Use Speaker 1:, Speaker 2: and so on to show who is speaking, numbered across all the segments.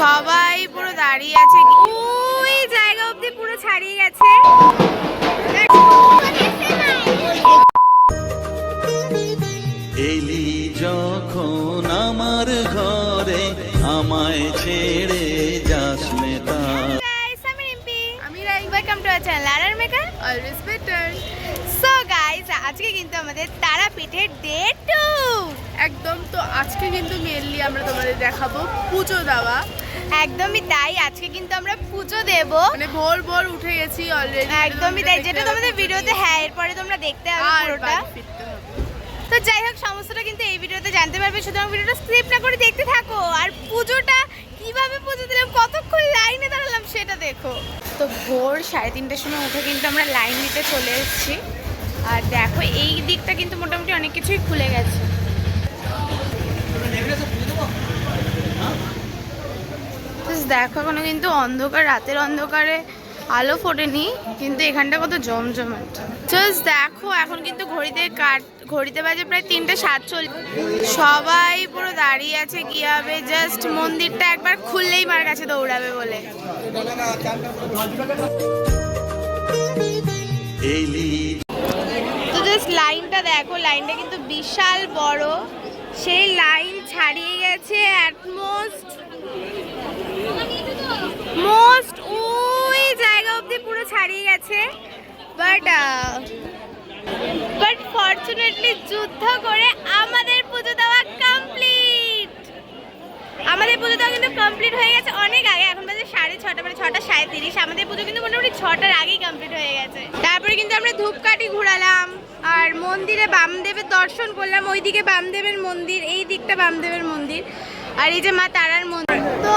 Speaker 1: সবাই পুরো দাঁড়িয়ে আছে ওই জায়গা অবধি পুরো ছাড়িয়ে গেছে
Speaker 2: এলি যখন আমার ঘরে আমায় ছেড়ে যাস মেটা
Speaker 1: guys, আমি রিম্পি। আমি রাই। Welcome to our channel, Larar Maker, always better. So guys, আজকে কিন্তু আমাদের তারাপীঠের ডে টু
Speaker 3: একদম তো আজকে কিন্তু মেনলি আমরা তোমাদের দেখাবো পুজো দেওয়া।
Speaker 1: একদমই তাই আজকে কিন্তু আমরা পুজো দেব।
Speaker 3: মানে ভোর ভোর উঠে গেছি অলরেডি
Speaker 1: একদমই তাই যেটা তোমাদের ভিডিওতে হ্যাঁ এরপরে তোমরা দেখতে
Speaker 3: আর
Speaker 1: পুরোটা। তো যাই হোক সমস্তটা কিন্তু এই ভিডিওতে জানতে পারবে সুতরাং ভিডিওটা স্কিপ না করে দেখতে থাকো। আর পুজোটা কীভাবে পুজো দিলাম কতক্ষণ লাইনে দাঁড়ালাম সেটা দেখো। তো ভোর সাড়ে তিনটের সময় উঠে কিন্তু আমরা লাইন দিতে চলে এসেছি। আর দেখো, এই দিকটা কিন্তু মোটামুটি অনেক কিছুই খুলে গেছে। দেখো, এখনও কিন্তু অন্ধকার, রাতের অন্ধকারে আলো ফোটেনি, কিন্তু এখানটা কত জমজমাট। জাস্ট দেখো, এখন কিন্তু ঘড়িতে কাট, ঘড়িতে বাজে প্রায় তিনটে সাতচল সবাই পুরো দাঁড়িয়ে আছে, কি হবে? জাস্ট মন্দিরটা একবার খুললেই মার কাছে দৌড়াবে বলে। জাস্ট লাইনটা দেখো লাইনটা কিন্তু বিশাল বড়। সেই লাইন ছাড়িয়ে গেছে অ্যাটমোস্ট মোস্ট ওই জায়গা অবধি পুরো ছাড়িয়ে গেছে। বাট বাট ফর্চুনেটলি যুদ্ধ করে আমাদের পুজো দেওয়া কমপ্লিট আমাদের পুজো দেওয়া কিন্তু কমপ্লিট হয়ে গেছে অনেক আগে। এখন বাজে সাড়ে ছটা মানে ছটা সাঁত্রিশ আমাদের পুজো কিন্তু মোটামুটি ছটার আগেই কমপ্লিট হয়ে গেছে। তারপরে কিন্তু আমরা ধূপকাঠি ঘোরালাম। আর মন্দিরে বামদেবের দর্শন করলাম, ওইদিকে বামদেবের মন্দির, এই দিকটা বামদেবের মন্দির, আর এই যে মা তারার মন্দির। তো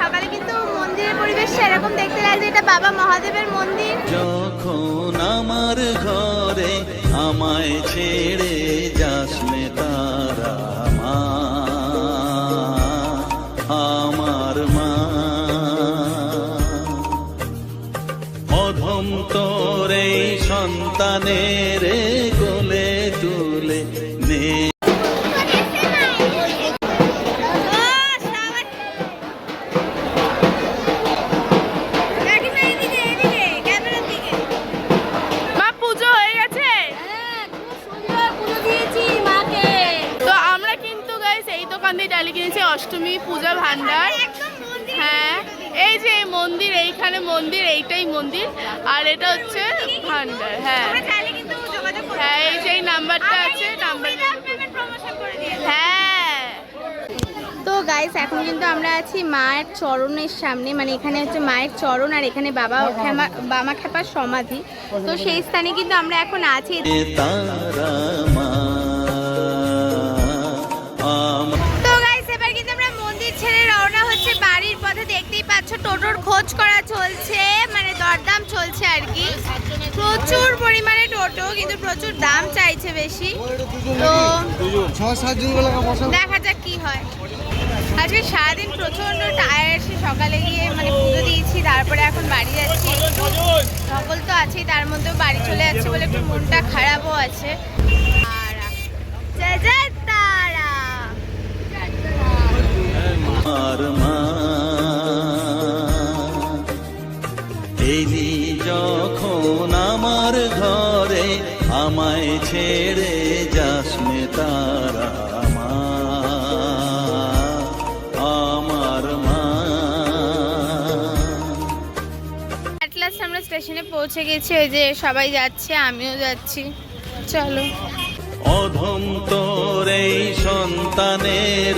Speaker 1: সকালে কিন্তু মন্দিরের পরিবেশ সেরকম দেখতে লাগছে, এটা বাবা মহাদেবের মন্দির।
Speaker 2: যখন আমার ঘরে আমায় ছেড়ে যাস
Speaker 3: দোকান দিয়ে ডালি কিনেছি অষ্টমী পূজা ভান্ডার
Speaker 1: একদম মন্দির।
Speaker 3: হ্যাঁ এই যে এই মন্দির এইখানে মন্দির এইটাই মন্দির। আর এটা হচ্ছে ভান্ডার হ্যাঁ। হ্যাঁ এই যে নাম্বারটা আছে নাম্বার। হ্যাঁ।
Speaker 1: তো গাইস এখন কিন্তু আমরা আছি মায়ের চরণের সামনে মানে এখানে হচ্ছে মায়ের চরণ আর এখানে বাবা খেমা বামা খেপার সমাধি। তো সেই স্থানে কিন্তু আমরা এখন আছি। প্রচুর পরিমাণে টোটো, কিন্তু প্রচুর দাম চাইছে বেশি। তো দেখা যাক কি হয়। আজকে সারাদিন প্রচণ্ড টায়ার, সে সকালে গিয়ে মানে পুজো দিয়েছি, তারপরে এখন বাড়ি যাচ্ছি। সকল তো আছেই, তার মধ্যেও বাড়ি চলে যাচ্ছে বলে একটু মনটা খারাপও আছে। আর তারা। স্টেশনে পৌঁছে গেছি ওই যে সবাই যাচ্ছে আমিও যাচ্ছি। চলো।
Speaker 2: অধম তোর সন্তানের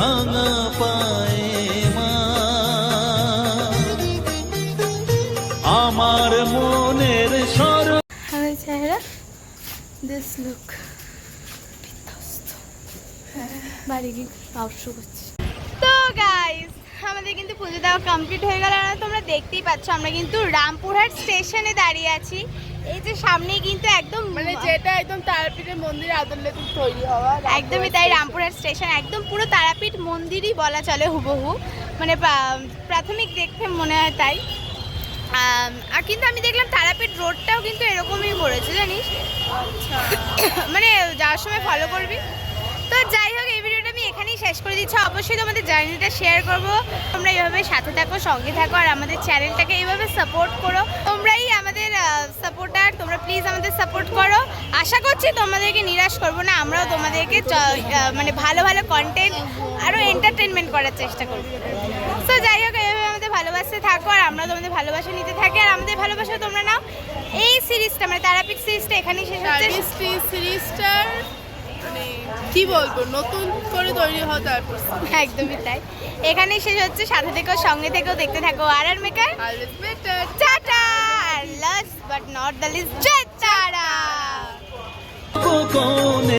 Speaker 2: রাঙা পায়ে মা। আমার মনের সর হাই চেহারা
Speaker 1: দিস লুক বাড়ি গিয়ে আউটশো করছি। তো গাইস আমাদের কিন্তু পুজো দেওয়া কমপ্লিট হয়ে গেল। আর তোমরা দেখতেই পাচ্ছ, আমরা কিন্তু রামপুরহাট স্টেশনে দাঁড়িয়ে আছি। এই যে কিন্তু একদম
Speaker 3: মানে যেটা একদম তারাপীঠের মন্দির আদলে তৈরি হওয়া
Speaker 1: একদমই তাই রামপুরহাট স্টেশন একদম পুরো তারাপীঠ মন্দিরই বলা চলে হুবহু। মানে প্রাথমিক দেখতে মনে হয় তাই। আর কিন্তু আমি দেখলাম তারাপীঠ রোডটাও কিন্তু এরকমই করেছে জানিস? মানে যাওয়ার সময় ফলো করবি। তো যাই হোক এই ভিডিওটা আমি এখানেই শেষ করে দিচ্ছি। অবশ্যই তোমাদের জার্নিটা শেয়ার করব। তোমরা এইভাবে সাথে থাকো সঙ্গে থাকো আর আমাদের চ্যানেলটাকে এইভাবে সাপোর্ট করো। তোমরা প্লিজ আমাদের সাপোর্ট করো। আশা করছি তোমাদেরকে নিরাশ করব না, আমরাও তোমাদেরকে মানে ভালো ভালো কন্টেন্ট আরও এন্টারটেনমেন্ট করার চেষ্টা করব। সো যাই হোক এভাবে আমাদের ভালোবাসতে থাকো, আর আমরা তোমাদের ভালোবাসা নিতে থাকি। আর আমাদের ভালোবাসা তোমরা নাও। এই সিরিজটা মানে তারাপীঠ সিরিজটা এখানেই শেষ হচ্ছে।
Speaker 3: সিরিজটা মানে কি বলব নতুন করে তৈরি হওয়া তারপর
Speaker 1: একদমই তাই। এখানে শেষ হচ্ছে সাথে থেকেও সঙ্গে থেকেও দেখতে থাকো আর আর maker.
Speaker 3: Always better
Speaker 1: tata! R last but not the least জয় তারা!
Speaker 2: কোন